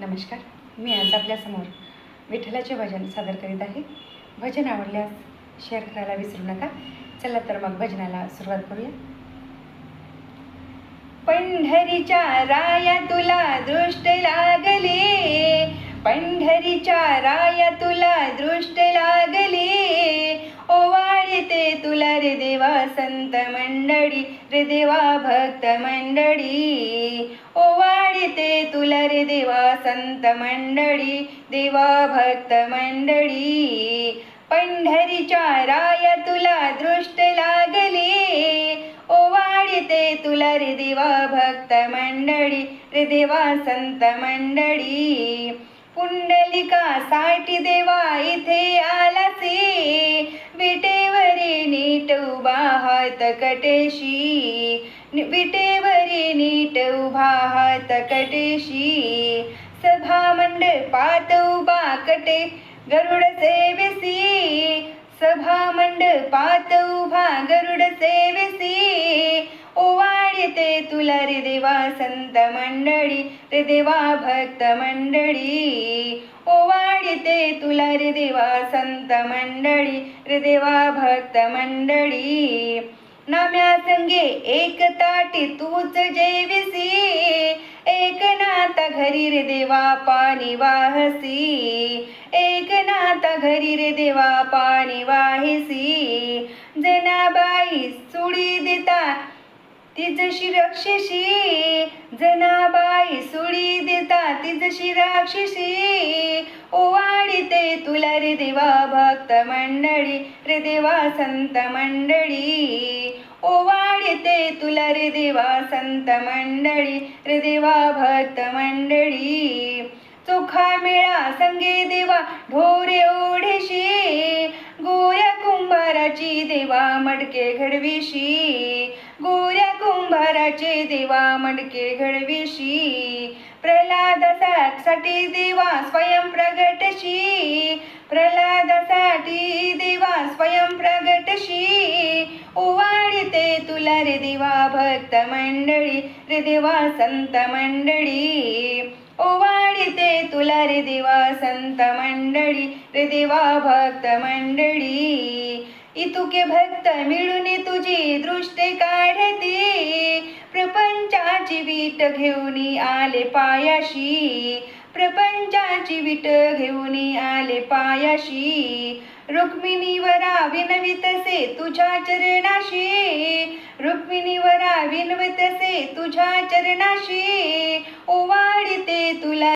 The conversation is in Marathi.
नमस्कार मी आज आपल्यासमोर विठ्ठलाचे भजन सादर करीत आहे. भजन आवडल्यास शेअर करायला विसरू नका. चला तर मग भजनाला सुरुवात करूया. पंढरीच्या राया तुला दृष्ट लागले. पंढरीच्या राया तुला दृष्ट लागले. ओवाळते तुला रे देवा संत मंडळी रे देवा भक्त मंडळी. ओ संत मंडळी देवा भक्त मंडळी पंढरीच्या राया तुला दृष्ट लागले. ओवाळते तुला रे देवा भक्त मंडळी रे देवा संत मंडळी पुंडलिकासाठी देवा इथे आलासे. विटेवरी नीट उभा हात कटेशी. विटेवरी नीट उभा हात कटेशी. सभा मंडपात उभा कटे गरुड सेवेसी. सभा मंडपात उभा गरुड सेवेसी. ओवाळते तुला रे देवा संत मंडळी रे देवा भक्त मंडळी. ओवाळते तुला रे देवा संत मंडळी रे देवा भक्त मंडळी. नाम्या संगे एक ताटी तूच जैविसी एक नाता घरी रे देवा पाणी वाहसी एक नाता घरी रे देवा पाणी वाहिसी जनाबाई सुडी देता तिजशी राक्षसी जनाबाई सुडी देता तिजशी राक्षसी ओवाळीते तुला रे देवा भक्त मंडळी रे देवा संत मंडळी ओवाळीते तुला रे देवा संत मंडळी रे देवा भक्त मंडळी. चोखा मेळा संगे देवा ढोरे ओढेशी. गोऱ्या कुंभाराची देवा मडके घडविशी. गोऱ्या कुंभाराचे देवा मडके घडविशी. प्रल्हादासाठी देवा स्वयं प्रगटशी. ओवाळते तुला रे देवा भक्त मंडळी रे देवा संत मंडळी. ओवाळीते तुला रे देवा संत मंडळी रे देवा भक्त मंडळी. इतुके भक्त मिळून तुझी दृष्टी काढते. प्रपंचाची वीट घेऊन आले पायाशी. प्रपंचाची विट घेऊन आले पायाशी. रुक्मिणीवरा विनवितसे तुझ्या चरणाशी. रुक्मिणीवरा विनवितसे तुझ्या चरणाशी. ओवाळीते तुला